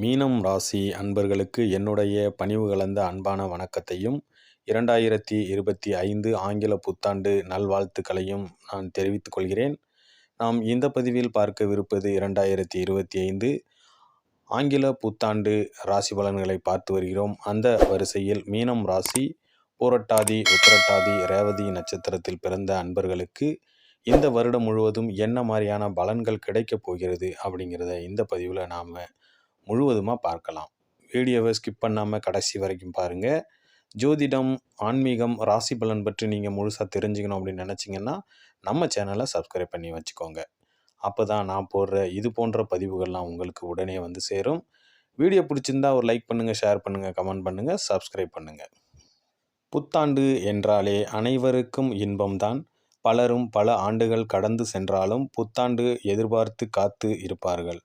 மீனம் ராசி அன்பர்களுக்கு என்னுடைய பணிவு கலந்த அன்பான வணக்கத்தையும் இரண்டாயிரத்தி இருபத்தி ஐந்து ஆங்கில புத்தாண்டு நல்வாழ்த்துக்களையும் நான் தெரிவித்துக் கொள்கிறேன். நாம் இந்த பதிவில் பார்க்கவிருப்பது இரண்டாயிரத்தி இருபத்தி ஐந்து ஆங்கில புத்தாண்டு ராசி பலன்களை பார்த்து வருகிறோம். அந்த வரிசையில் மீனம் ராசி பூரட்டாதி உத்திரட்டாதி ரேவதி நட்சத்திரத்தில் பிறந்த அன்பர்களுக்கு இந்த வருடம் முழுவதும் என்ன மாதிரியான பலன்கள் கிடைக்கப் போகிறது அப்படிங்கிறத இந்த பதிவில் நாம் முழுவதுமாக பார்க்கலாம். வீடியோவை ஸ்கிப் பண்ணாமல் கடைசி வரைக்கும் பாருங்கள் ஜோதிடம் ஆன்மீகம் ராசி பலன் பற்றி நீங்கள் முழுசாக தெரிஞ்சுக்கணும் அப்படின்னு நினச்சிங்கன்னா நம்ம சேனலை சப்ஸ்கிரைப் பண்ணி வச்சுக்கோங்க. அப்போ தான் நான் போடுற இது போன்ற பதிவுகள்லாம் உங்களுக்கு உடனே வந்து சேரும். வீடியோ பிடிச்சிருந்தா ஒரு லைக் பண்ணுங்கள் ஷேர் பண்ணுங்கள் கமெண்ட் பண்ணுங்கள் சப்ஸ்கிரைப் பண்ணுங்கள் புத்தாண்டு என்றாலே அனைவருக்கும் இன்பம்தான். பலரும் பல ஆண்டுகள் கடந்து சென்றாலும் புத்தாண்டு எதிர்பார்த்து காத்து இருப்பார்கள்.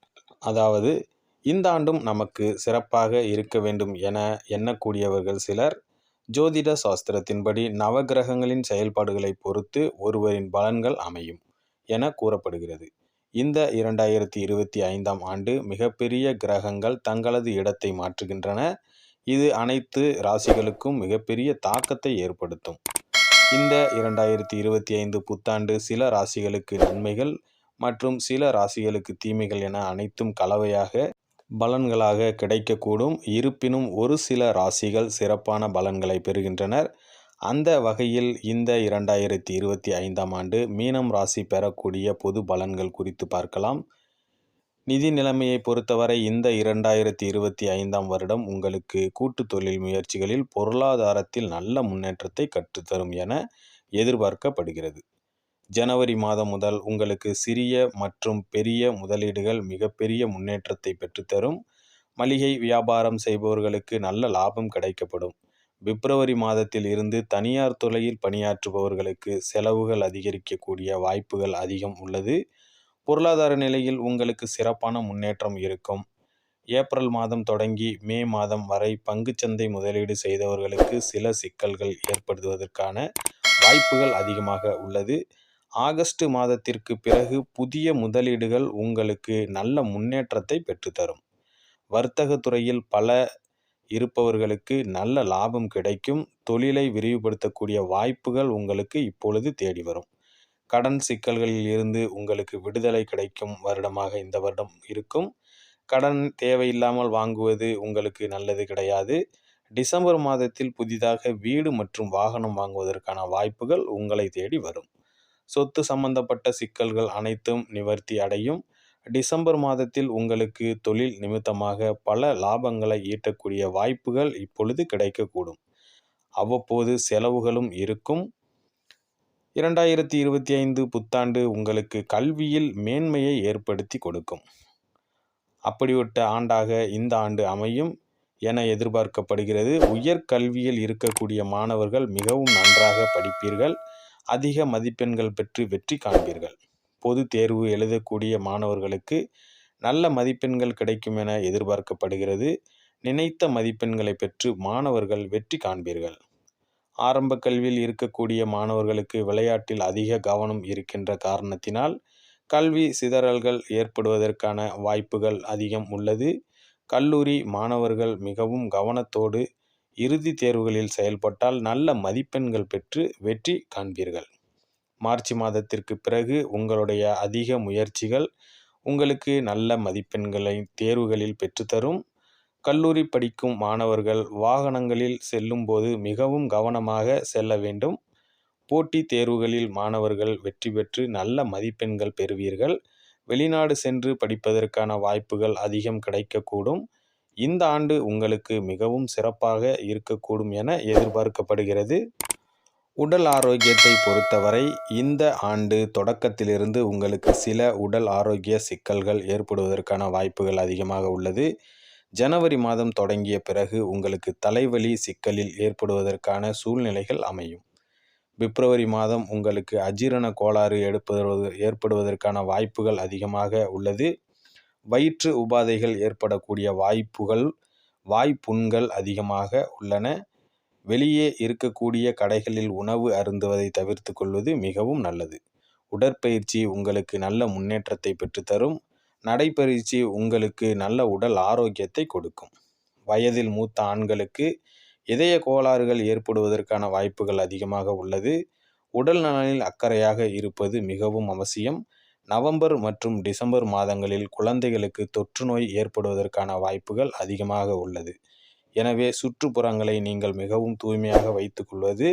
அதாவது இந்த ஆண்டும் நமக்கு சிறப்பாக இருக்க வேண்டும் என எண்ணக்கூடியவர்கள் சிலர் ஜோதிட சாஸ்திரத்தின்படி நவகிரகங்களின் செயல்பாடுகளை பொறுத்து ஒருவரின் பலன்கள் அமையும் என கூறப்படுகிறது. இந்த இரண்டாயிரத்தி இருபத்தி ஐந்தாம் ஆண்டு மிகப்பெரிய கிரகங்கள் தங்களது இடத்தை மாற்றுகின்றன. இது அனைத்து ராசிகளுக்கும் மிகப்பெரிய தாக்கத்தை ஏற்படுத்தும். இந்த இரண்டாயிரத்தி இருபத்தி ஐந்து புத்தாண்டு சில ராசிகளுக்கு நன்மைகள் மற்றும் சில ராசிகளுக்கு தீமைகள் என அனைத்தும் கலவையாக பலன்களாக கிடைக்கக்கூடும். இருப்பினும் ஒரு சில ராசிகள் சிறப்பான பலன்களை பெறுகின்றனர். அந்த வகையில் இந்த இரண்டாயிரத்தி இருபத்தி ஐந்தாம் ஆண்டு மீனம் ராசி பெறக்கூடிய பொது பலன்கள் குறித்து பார்க்கலாம். நிதி நிலைமையை பொறுத்தவரை இந்த இரண்டாயிரத்தி இருபத்தி ஐந்தாம் வருடம் உங்களுக்கு கூட்டு தொழில் முயற்சிகளில் பொருளாதாரத்தில் நல்ல முன்னேற்றத்தை கற்றுத்தரும் என எதிர்பார்க்கப்படுகிறது. ஜனவரி மாதம் முதல் உங்களுக்கு சிறிய மற்றும் பெரிய முதலீடுகள் மிகப்பெரிய முன்னேற்றத்தை பெற்றுத்தரும் மளிகை வியாபாரம் செய்பவர்களுக்கு நல்ல லாபம் கிடைக்கப்படும். பிப்ரவரி மாதத்தில் இருந்து தனியார் துறையில் பணியாற்றுபவர்களுக்கு செலவுகள் அதிகரிக்கக்கூடிய வாய்ப்புகள் அதிகம் உள்ளது. பொருளாதார நிலையில் உங்களுக்கு சிறப்பான முன்னேற்றம் இருக்கும். ஏப்ரல் மாதம் தொடங்கி மே மாதம் வரை பங்குச்சந்தை முதலீடு செய்தவர்களுக்கு சில சிக்கல்கள் ஏற்படுவதற்கான வாய்ப்புகள் அதிகமாக உள்ளது. ஆகஸ்ட் மாதத்திற்கு பிறகு புதிய முதலீடுகள் உங்களுக்கு நல்ல முன்னேற்றத்தை பெற்றுத்தரும். வர்த்தக துறையில் பல இருப்பவர்களுக்கு நல்ல லாபம் கிடைக்கும். தொழிலை விரிவுபடுத்தக்கூடிய வாய்ப்புகள் உங்களுக்கு இப்பொழுது தேடி வரும். கடன் சிக்கல்களில் இருந்து உங்களுக்கு விடுதலை கிடைக்கும் வருடமாக இந்த வருடம் இருக்கும். கடன் தேவையில்லாமல் வாங்குவது உங்களுக்கு நல்லது கிடையாது. டிசம்பர் மாதத்தில் புதிதாக வீடு மற்றும் வாகனம் வாங்குவதற்கான வாய்ப்புகள் உங்களை தேடி வரும். சொத்து சம்பந்தப்பட்ட சிக்கல்கள் அனைத்தும் நிவர்த்தி அடையும். டிசம்பர் மாதத்தில் உங்களுக்கு தொழில் நிமித்தமாக பல லாபங்களை ஈட்டக்கூடிய வாய்ப்புகள் இப்பொழுது கிடைக்கக்கூடும். அவ்வப்போது செலவுகளும் இருக்கும். இரண்டாயிரத்தி இருபத்தி ஐந்து புத்தாண்டு உங்களுக்கு கல்வியில் மேன்மையை ஏற்படுத்தி கொடுக்கும். அப்படிப்பட்ட ஆண்டாக இந்த ஆண்டு அமையும் என எதிர்பார்க்கப்படுகிறது. உயர்கல்வியில் இருக்கக்கூடிய மாணவர்கள் மிகவும் நன்றாக படிப்பீர்கள். அதிக மதிப்பெண்கள் பெற்று வெற்றி காண்பீர்கள். பொது தேர்வு எழுதக்கூடிய மாணவர்களுக்கு நல்ல மதிப்பெண்கள் கிடைக்கும் என எதிர்பார்க்கப்படுகிறது. நினைத்த மதிப்பெண்களை பெற்று மாணவர்கள் வெற்றி காண்பீர்கள். ஆரம்ப கல்வியில் இருக்கக்கூடிய மாணவர்களுக்கு விளையாட்டில் அதிக கவனம் இருக்கின்ற காரணத்தினால் கல்வி சிதறல்கள் ஏற்படுவதற்கான வாய்ப்புகள் அதிகம் உள்ளது. கல்லூரி மாணவர்கள் மிகவும் கவனத்தோடு இறுதி தேர்வுகளில் செயல்பட்டால் நல்ல மதிப்பெண்கள் பெற்று வெற்றி காண்பீர்கள். மார்ச் மாதத்திற்கு பிறகு உங்களுடைய அதிக முயற்சிகள் உங்களுக்கு நல்ல மதிப்பெண்களை தேர்வுகளில் பெற்றுத்தரும் கல்லூரி படிக்கும் மாணவர்கள் வாகனங்களில் செல்லும்போது மிகவும் கவனமாக செல்ல வேண்டும். போட்டித் தேர்வுகளில் மாணவர்கள் வெற்றி பெற்று நல்ல மதிப்பெண்கள் பெறுவீர்கள். வெளிநாடு சென்று படிப்பதற்கான வாய்ப்புகள் அதிகம் கிடைக்கக்கூடும். இந்த ஆண்டு உங்களுக்கு மிகவும் சிறப்பாக இருக்கக்கூடும் என எதிர்பார்க்கப்படுகிறது. உடல் ஆரோக்கியத்தை பொறுத்தவரை இந்த ஆண்டு தொடக்கத்திலிருந்து உங்களுக்கு சில உடல் ஆரோக்கிய சிக்கல்கள் ஏற்படுவதற்கான வாய்ப்புகள் அதிகமாக உள்ளது. ஜனவரி மாதம் தொடங்கிய பிறகு உங்களுக்கு தலைவலி சிக்கலில் ஏற்படுவதற்கான சூழ்நிலைகள் அமையும். பிப்ரவரி மாதம் உங்களுக்கு அஜீரண கோளாறு எடுப்பது ஏற்படுவதற்கான வாய்ப்புகள் அதிகமாக உள்ளது. வயிற்று உபாதைகள் ஏற்படக்கூடிய வாய்ப்புகள் வாய்ப்புண்கள் அதிகமாக உள்ளன. வெளியே இருக்கக்கூடிய கடைகளில் உணவு அருந்துவதை தவிர்த்து கொள்வது மிகவும் நல்லது. உடற்பயிற்சி உங்களுக்கு நல்ல முன்னேற்றத்தை பெற்றுத்தரும். நடைப்பயிற்சி உங்களுக்கு நல்ல உடல் ஆரோக்கியத்தை கொடுக்கும். வயதில் மூத்த ஆண்களுக்கு இதய கோளாறுகள் ஏற்படுவதற்கான வாய்ப்புகள் அதிகமாக உள்ளது. உடல் நலனில் அக்கறையாக இருப்பது மிகவும் அவசியம். நவம்பர் மற்றும் டிசம்பர் மாதங்களில் குழந்தைகளுக்கு தொற்று நோய் ஏற்படுவதற்கான வாய்ப்புகள் அதிகமாக உள்ளது. எனவே சுற்றுப்புறங்களை நீங்கள் மிகவும் தூய்மையாக வைத்துக்கொள்வது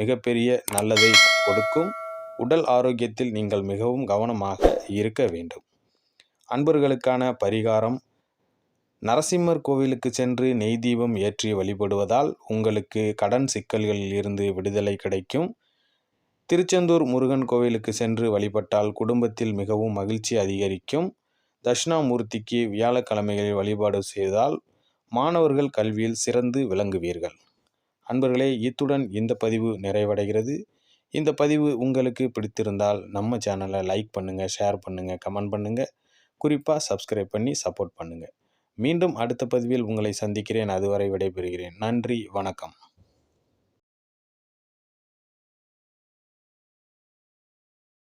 மிகப்பெரிய நல்லதை கொடுக்கும். உடல் ஆரோக்கியத்தில் நீங்கள் மிகவும் கவனமாக இருக்க வேண்டும். அன்பர்களுக்கான பரிகாரம் நரசிம்மர் கோவிலுக்கு சென்று நெய் தீபம் ஏற்றி வழிபடுவதால் உங்களுக்கு கடன் சிக்கல்களில் இருந்து விடுதலை கிடைக்கும். திருச்செந்தூர் முருகன் கோவிலுக்கு சென்று வழிபட்டால் குடும்பத்தில் மிகவும் மகிழ்ச்சி அதிகரிக்கும். தட்சிணாமூர்த்திக்கு வியாழக்கிழமைகளில் வழிபாடு செய்தால் மாணவர்கள் கல்வியில் சிறந்து விளங்குவீர்கள். அன்பர்களே இத்துடன் இந்த பதிவு நிறைவடைகிறது. இந்த பதிவு உங்களுக்கு பிடித்திருந்தால் நம்ம சேனலை லைக் பண்ணுங்கள் ஷேர் பண்ணுங்கள் கமெண்ட் பண்ணுங்கள் குறிப்பாக சப்ஸ்கிரைப் பண்ணி சப்போர்ட் பண்ணுங்கள் மீண்டும் அடுத்த பதிவில் உங்களை சந்திக்கிறேன். அதுவரை விடைபெறுகிறேன். நன்றி வணக்கம்.